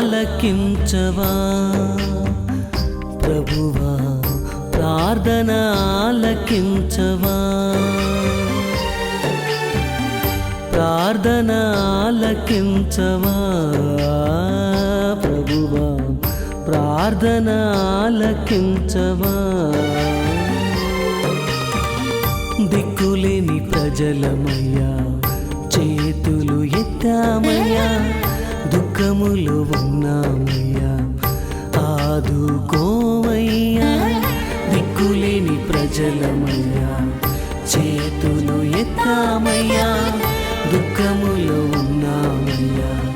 ఆలకించవా? ప్రభువా ప్రార్థన ఆలకించవా? ప్రార్థన ఆలకించవా? ప్రభువా ప్రార్థన ఆలకించవా? దిక్కులేని ప్రజలమయ్యా చేతులు ఎత్తామయ్యా. దుఃఖములు ఉన్నామయ్యా. ఆదుకోమయ్యా. దిక్కులేని ప్రజలమయ్యా. చేతులు ఎత్తామయ్యా. దుఃఖములు ఉన్నామయ్యా.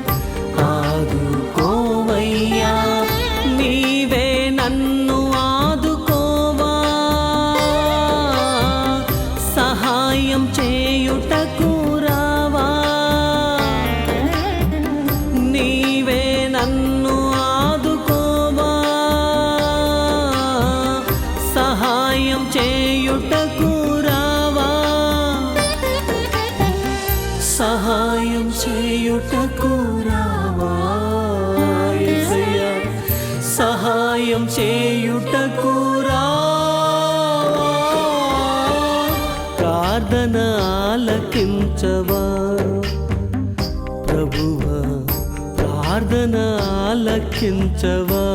ప్రార్థన ఆలకించవా ప్రభువా ప్రార్థన ఆలకించవా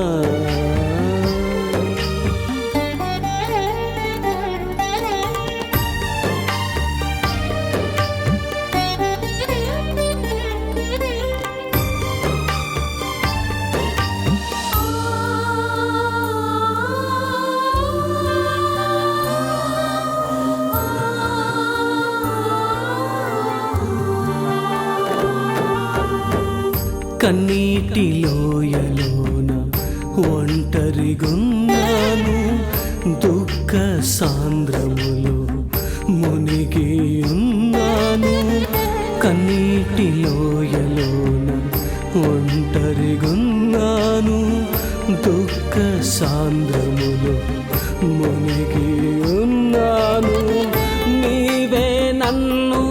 కన్నీటి లోయలోన ఒంటరిగున్నాను. దుఃఖ సాంద్రములు మునిగి ఉన్నాను కన్నీటి లోయలోన ఒంటరిగున్నాను. దుఃఖ సాంద్రములు మునిగి ఉన్నాను నీవే నన్ను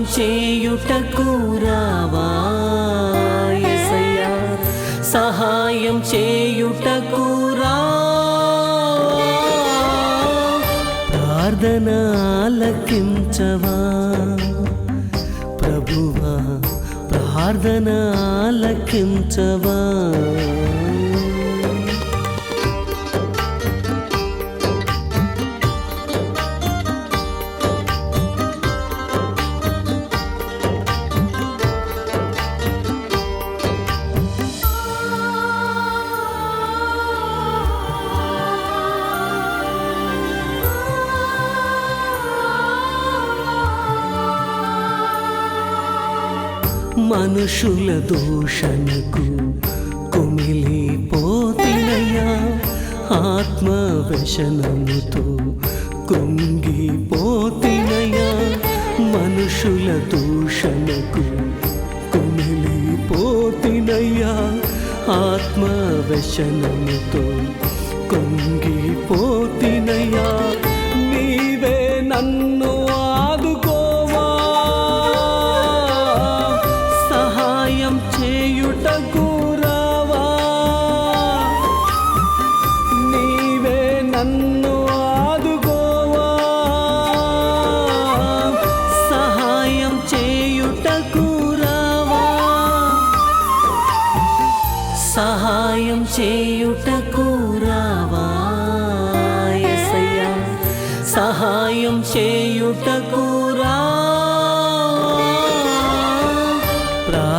సహాయం చేయుటకు రావా సహాయం చేయుటకు రావా ప్రార్థన ఆలకించవా. ప్రభువా ప్రార్థన ఆలకించవా. మనుషుల దూషణకు కుమిలిపోతినయ్యా ఆత్మ వ్యసనముతో కుంగిపోతినయ్యా మనుషుల దూషణకు కుమిలిపోతినయ్యా ఆత్మ వ్యసనముతో కుంగిపోతినయ్యా నీవే నన్ను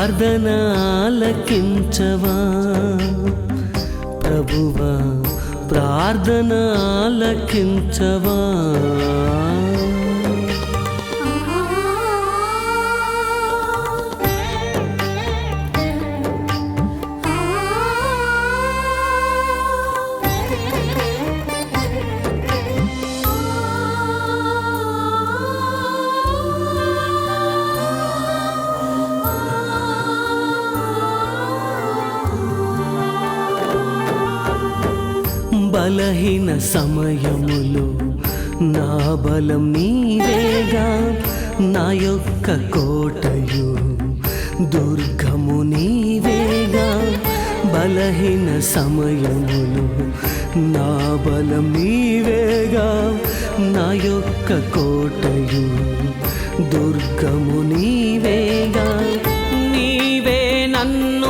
ప్రార్థనాలకించవా? ప్రభువా ప్రార్థనాలకించవా? బలహీన సమయములు నా బలం నీవేగా నా యొక్క కోటయు దుర్గము నీవేగా బలహీన సమయములు నా బలం నీవేగా నా యొక్క కోటయు దుర్గము నీవేగా. నీవే నన్ను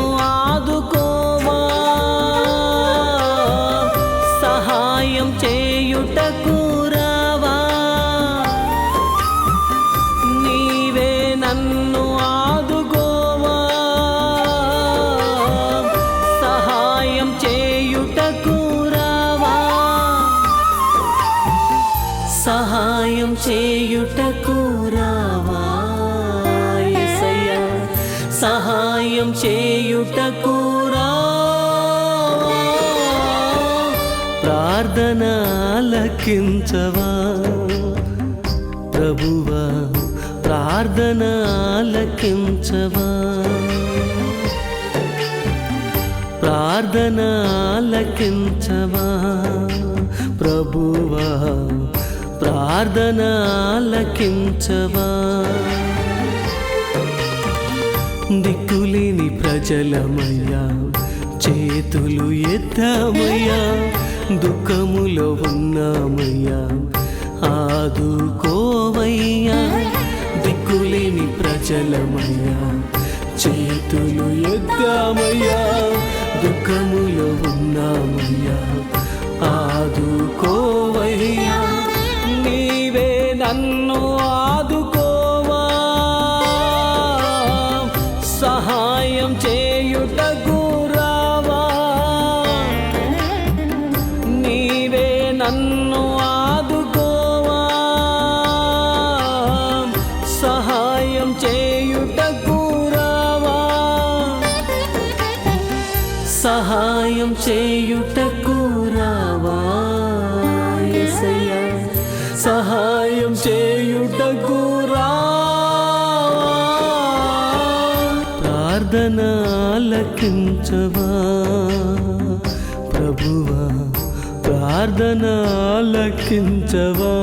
చేయుటకు రావా సహాయం చేయుటకు రావా. ప్రార్థన ఆలకించవా. ప్రభువా ప్రార్థన ఆలకించవా. ప్రార్థన ఆలకించవా. ప్రభువా ప్రార్థన ఆలకించవా దిక్కులేని ప్రజలమయ్యా చేతులు ఎత్తామయ్యా దుఃఖములో ఉన్నామయ్యా ఆదుకోవయ్యా. దిక్కులేని ప్రజలమయ్యా చేతులు ఎత్తామయ్యా దుఃఖములో ఉన్నామయ్యా. నన్ను ఆదుకోవా. సహాయం చేయుటకు రావా సహాయం చేయుటకు రావా సహాయం చేయుటకు రావా ప్రార్థన ఆలకించవా. ప్రభువా ప్రార్థన లక్షించవా